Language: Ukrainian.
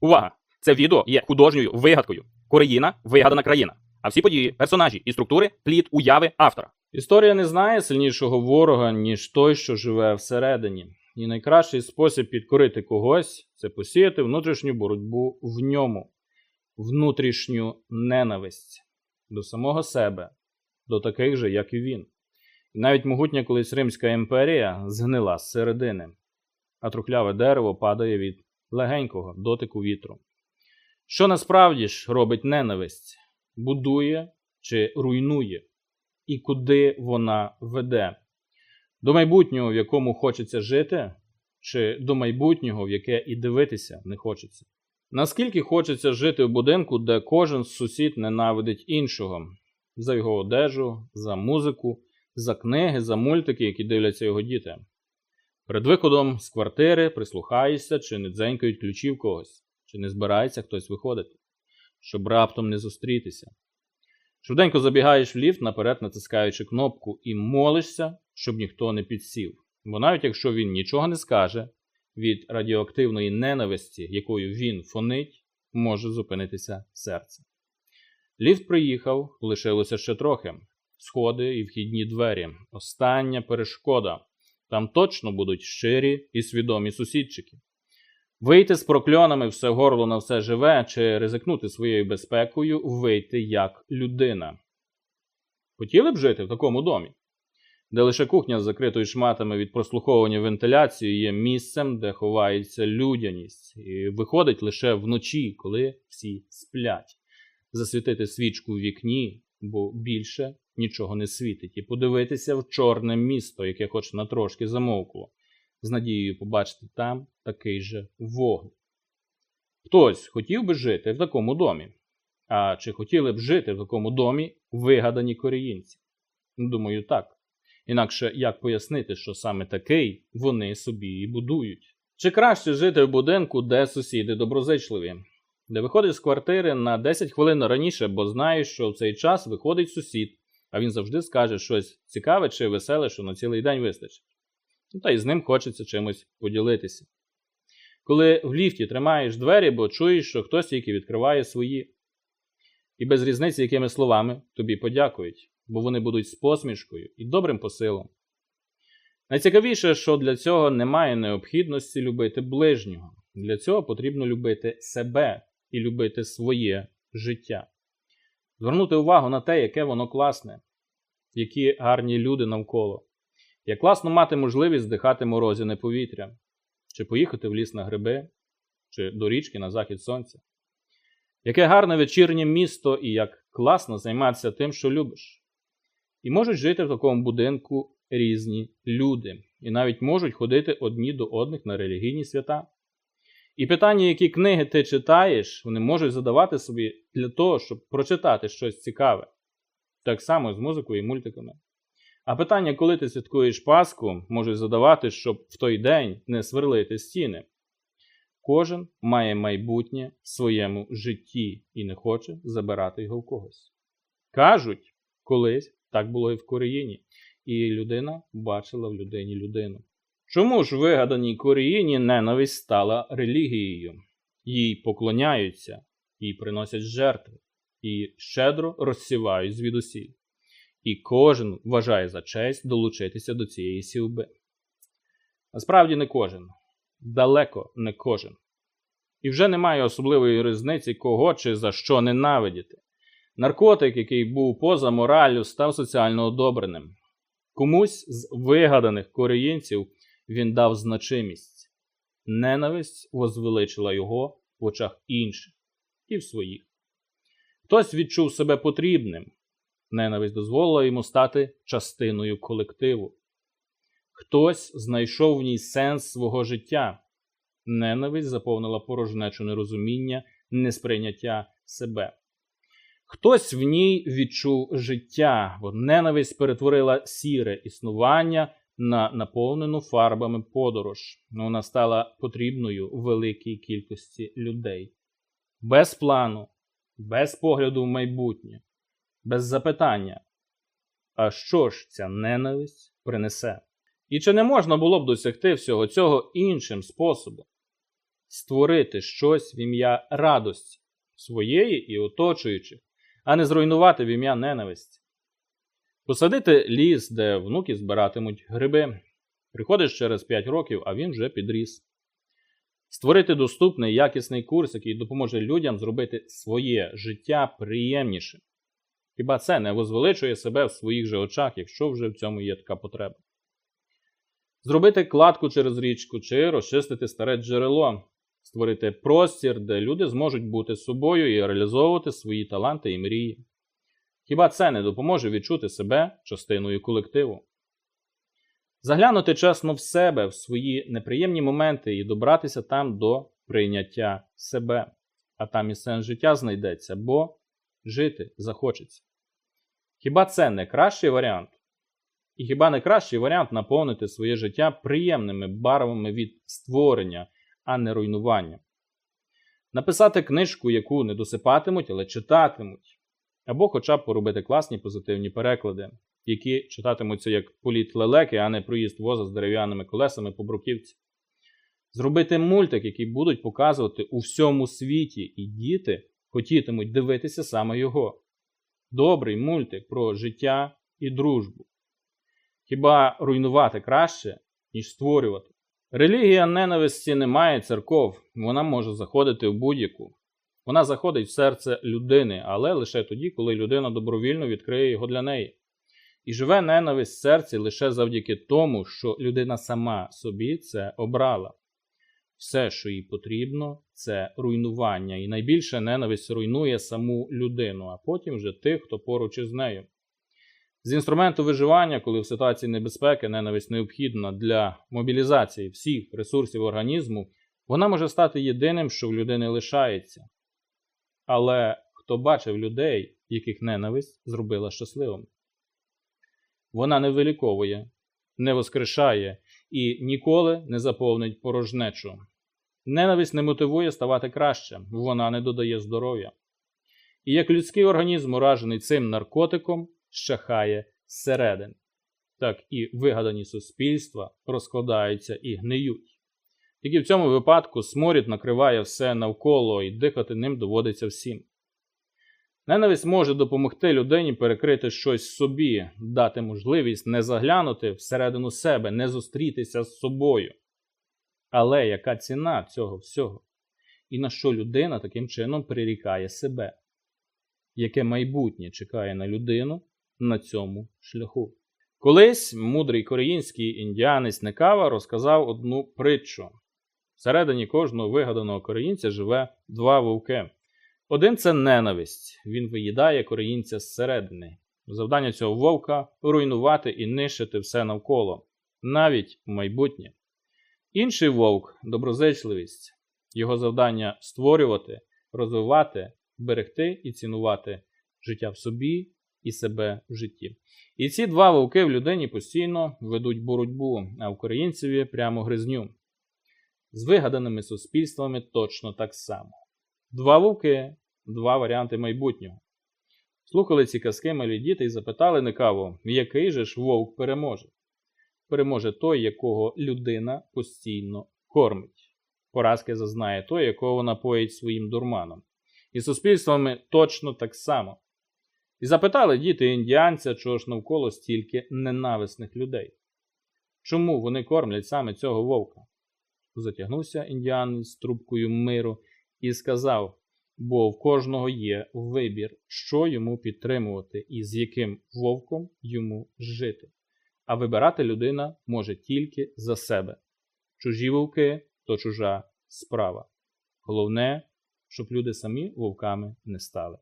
Увага! Це відео є художньою вигадкою. Кореїна вигадана країна. А всі події, персонажі і структури плід уяви автора. Історія не знає сильнішого ворога, ніж той, що живе всередині. І найкращий спосіб підкорити когось це посіяти внутрішню боротьбу в ньому, внутрішню ненависть до самого себе, до таких же, як і він. І навіть могутня колись Римська імперія згнила з середини, а трухляве дерево падає від легенького дотику вітру. Що насправді ж робить ненависть? Будує чи руйнує? І куди вона веде? До майбутнього, в якому хочеться жити, чи до майбутнього, в яке і дивитися не хочеться? Наскільки хочеться жити в будинку, де кожен сусід ненавидить іншого за його одежу, за музику, за книги, за мультики, які дивляться його діти? Перед виходом з квартири прислухаєшся, чи не дзенькають ключі в когось, чи не збирається хтось виходити, щоб раптом не зустрітися. Швиденько забігаєш в ліфт, наперед натискаючи кнопку, і молишся, щоб ніхто не підсів. Бо навіть якщо він нічого не скаже, від радіоактивної ненависті, якою він фонить, може зупинитися серце. Ліфт приїхав, лишилося ще трохи. Сходи і вхідні двері. Остання перешкода. Там точно будуть щирі і свідомі сусідчики. Вийти з прокльонами все горло на все живе чи ризикнути своєю безпекою, вийти як людина. Хотіли б жити в такому домі, де лише кухня з закритою шматами від прослуховування вентиляції є місцем, де ховається людяність, і виходить лише вночі, коли всі сплять, засвітити свічку в вікні, бо більше нічого не світить, і подивитися в чорне місто, яке хоч на трошки замовкло з надією побачити там такий же вогонь. Хтось хотів би жити в такому домі. А чи хотіли б жити в такому домі вигадані коріїнці? Думаю, так. Інакше як пояснити, що саме такий вони собі і будують? Чи краще жити в будинку, де сусіди доброзичливі, де виходиш з квартири на 10 хвилин раніше, бо знаєш, що в цей час виходить сусід, а він завжди скаже щось цікаве чи веселе, що на цілий день вистачить. Ну, та й з ним хочеться чимось поділитися. Коли в ліфті тримаєш двері, бо чуєш, що хтось тільки відкриває свої. І без різниці, якими словами тобі подякують, бо вони будуть з посмішкою і добрим посилом. Найцікавіше, що для цього немає необхідності любити ближнього. Для цього потрібно любити себе і любити своє життя. Звернути увагу на те, яке воно класне, які гарні люди навколо. Як класно мати можливість здихати морозяне повітря, чи поїхати в ліс на гриби, чи до річки на захід сонця. Яке гарне вечірнє місто і як класно займатися тим, що любиш. І можуть жити в такому будинку різні люди, і навіть можуть ходити одні до одних на релігійні свята. І питання, які книги ти читаєш, вони можуть задавати собі для того, щоб прочитати щось цікаве. Так само з музикою і мультиками. А питання, коли ти святкуєш Пасху, можуть задавати, щоб в той день не сверлити стіни. Кожен має майбутнє в своєму житті і не хоче забирати його в когось. Кажуть, колись так було і в Кореїні, і людина бачила в людині людину. Чому ж вигаданій Кореїні ненависть стала релігією? Їй поклоняються, їй приносять жертви, і щедро розсівають звідусіль і кожен вважає за честь долучитися до цієї сілби. Насправді не кожен, далеко не кожен. І вже немає особливої різниці, кого чи за що ненавидіти. Наркотик, який був поза мораллю, став соціально одобреним. Комусь з вигаданих кореїнців він дав значимість. Ненависть возвеличила його в очах інших і в своїх. Хтось відчув себе потрібним, Ненависть дозволила йому стати частиною колективу. Хтось знайшов в ній сенс свого життя. Ненависть заповнила порожнечу нерозуміння, несприйняття себе. Хтось в ній відчув життя, бо ненависть перетворила сіре існування на наповнену фарбами подорож. Вона стала потрібною великій кількості людей. Без плану, без погляду в майбутнє без запитання. А що ж ця ненависть принесе? І чи не можна було б досягти всього цього іншим способом? створити щось в ім'я радості своєї і оточуючих, а не зруйнувати в ім'я ненависті. Посадити ліс, де внуки збиратимуть гриби. Приходиш через 5 років, а він вже підріс. Створити доступний якісний курс, який допоможе людям зробити своє життя приємнішим. Хіба це не возвеличує себе в своїх же очах, якщо вже в цьому є така потреба? Зробити кладку через річку чи розчистити старе джерело, створити простір, де люди зможуть бути собою і реалізовувати свої таланти і мрії. Хіба це не допоможе відчути себе частиною колективу? Заглянути чесно в себе, в свої неприємні моменти і добратися там до прийняття себе, а там і сенс життя знайдеться, бо жити захочеться. Хіба це не кращий варіант? І хіба не кращий варіант наповнити своє життя приємними барвами від створення, а не руйнування? Написати книжку, яку не досипатимуть, але читатимуть, або хоча б поробити класні позитивні переклади, які читатимуться як політ лелеки, а не проїзд воза з дерев'яними колесами по бруківці. Зробити мультик, який будуть показувати у всьому світі, і діти хотітимуть дивитися саме його. Добрий мультик про життя і дружбу. Хіба руйнувати краще, ніж створювати? Релігія ненависті не має церков, вона може заходити в будь-яку. Вона заходить в серце людини, але лише тоді, коли людина добровільно відкриє його для неї. І живе ненависть в серці лише завдяки тому, що людина сама собі це обрала. Все, що їй потрібно, це руйнування, і найбільше ненависть руйнує саму людину, а потім вже тих, хто поруч із нею. З інструменту виживання, коли в ситуації небезпеки ненависть необхідна для мобілізації всіх ресурсів організму, вона може стати єдиним, що в людини лишається. Але хто бачив людей, яких ненависть зробила щасливими? Вона не виліковує, не воскрешає і ніколи не заповнить порожнечу. Ненависть не мотивує ставати краще, вона не додає здоров'я. І як людський організм, уражений цим наркотиком, щахає зсередини, так і вигадані суспільства розкладаються і гниють. Тільки в цьому випадку сморід накриває все навколо і дихати ним доводиться всім. Ненависть може допомогти людині перекрити щось собі, дати можливість не заглянути всередину себе, не зустрітися з собою. Але яка ціна цього всього? І на що людина таким чином прирікає себе? Яке майбутнє чекає на людину на цьому шляху? Колись мудрий коріїнський індіанець Некава розказав одну притчу. Всередині кожного вигаданого коріїнця живе два вовки. Один це ненависть. Він виїдає коріїнця зсередини. Завдання цього вовка руйнувати і нищити все навколо, навіть майбутнє. Інший вовк доброзичливість. Його завдання створювати, розвивати, берегти і цінувати життя в собі і себе в житті. І ці два вовки в людині постійно ведуть боротьбу, а в українцеві прямо гризню. З вигаданими суспільствами точно так само. Два вовки, два варіанти майбутнього. Слухали ці казки малі діти і запитали Никаву, який же ж вовк переможе? Переможе той, якого людина постійно кормить. Поразки зазнає той, якого вона поїть своїм дурманом. І суспільствами точно так само. І запитали діти індіанця, чого ж навколо стільки ненависних людей. Чому вони кормлять саме цього вовка? Затягнувся індіанець з трубкою миру і сказав: бо в кожного є вибір, що йому підтримувати і з яким вовком йому жити. А вибирати людина може тільки за себе. Чужі вовки то чужа справа. Головне, щоб люди самі вовками не стали.